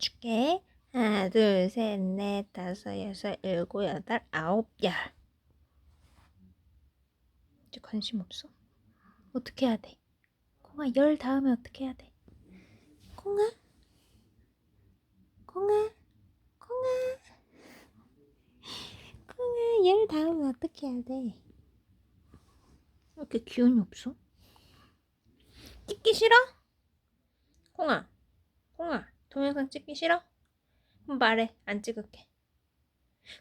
줄게. 하나, 둘, 셋, 넷, 다섯, 여섯, 일곱, 여덟, 아홉, 열. 이제 관심 없어? 어떻게 해야 돼? 콩아, 열 다음에 어떻게 해야 돼? 콩아? 콩아? 콩아? 콩아, 열 다음에 어떻게 해야 돼? 왜 이렇게 기운이 없어? 찍기 싫어? 콩아, 콩아, 동영상 찍기 싫어? 그럼 말해, 안 찍을게.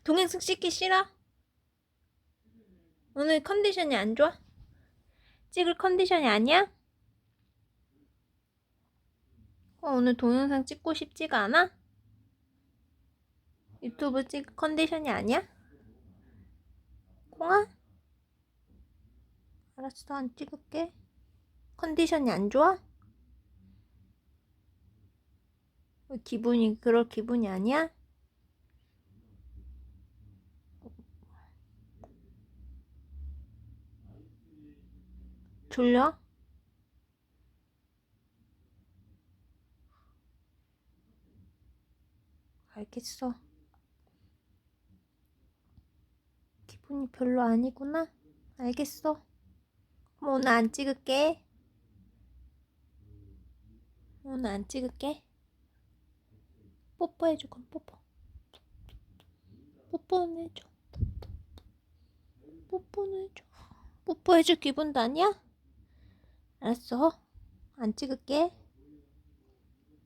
동영상 찍기 싫어? 오늘 컨디션이 안 좋아? 찍을 컨디션이 아니야? 어, 오늘 동영상 찍고 싶지가 않아? 유튜브 찍을 컨디션이 아니야? 콩아? 알았어, 안 찍을게. 컨디션이 안 좋아? 기분이 그럴 기분이 아니야? 졸려? 알겠어. 기분이 별로 아니구나. 알겠어. 오늘 안 찍을게. 오늘 안 찍을게. 뽀뽀해줘, 그럼 뽀뽀. 뽀뽀는 해줘. 뽀뽀는 해줘. 뽀뽀해줄 기분도 아니야? 알았어. 안 찍을게.